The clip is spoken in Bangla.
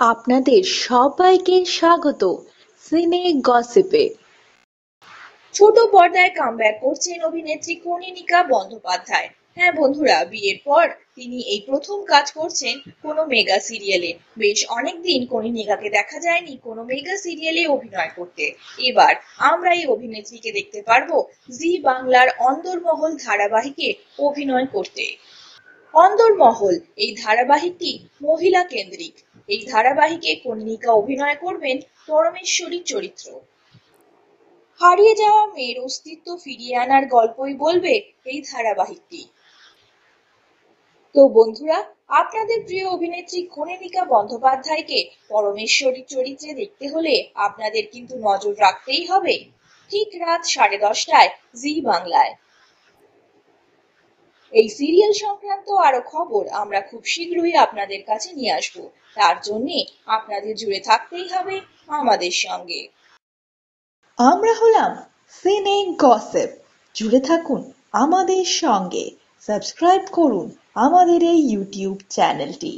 আপনাদের সবাইকে স্বাগত সিনে গসিপে। ছোট পর্দায় কামব্যাক করছেন অভিনেত্রী কনিনিকা বন্দ্যোপাধ্যায়। হ্যাঁ বন্ধুরা, বিয়ের পর তিনি এই প্রথম কাজ করছেন কোনো মেগা সিরিয়ালে বেশ অনেকদিন কনিনিকাকে দেখা যায়নি কোনো মেগা সিরিয়ালে অভিনয় করতে। এবার আমরা এই অভিনেত্রীকে দেখতে পারব জি বাংলার অন্দরমহল ধারাবাহিকে অভিনয় করতে। অন্দরমহল, এই ধারাবাহিকটি মহিলা কেন্দ্রিক। এই ধারাবাহিকে কনিনিকা অভিনয় করবেন পরমেশ্বরী চরিত্র। হারিয়ে যাওয়া মেয়ের অস্তিত্ব ফিরিয়ে আনার গল্পই বলবে এই ধারাবাহিকটি। তো বন্ধুরা, আপনাদের প্রিয় অভিনেত্রী কনিনিকা বন্দ্যোপাধ্যায়কে পরমেশ্বরী চরিত্রে দেখতে হলে আপনাদের কিন্তু নজর রাখতেই হবে। ঠিক রাত সাড়ে দশটায় জি বাংলায়। এই সিরিয়াল সংক্রান্ত আরও খবর আমরা খুব শীঘ্রই আপনাদের কাছে নিয়ে আসব। তার জন্য আপনাদের জুড়ে থাকতেই হবে আমাদের সঙ্গে। আমরা হলাম সিনে গসেপ। জুড়ে থাকুন আমাদের সঙ্গে। সাবস্ক্রাইব করুন আমাদের এই ইউটিউব চ্যানেলটি।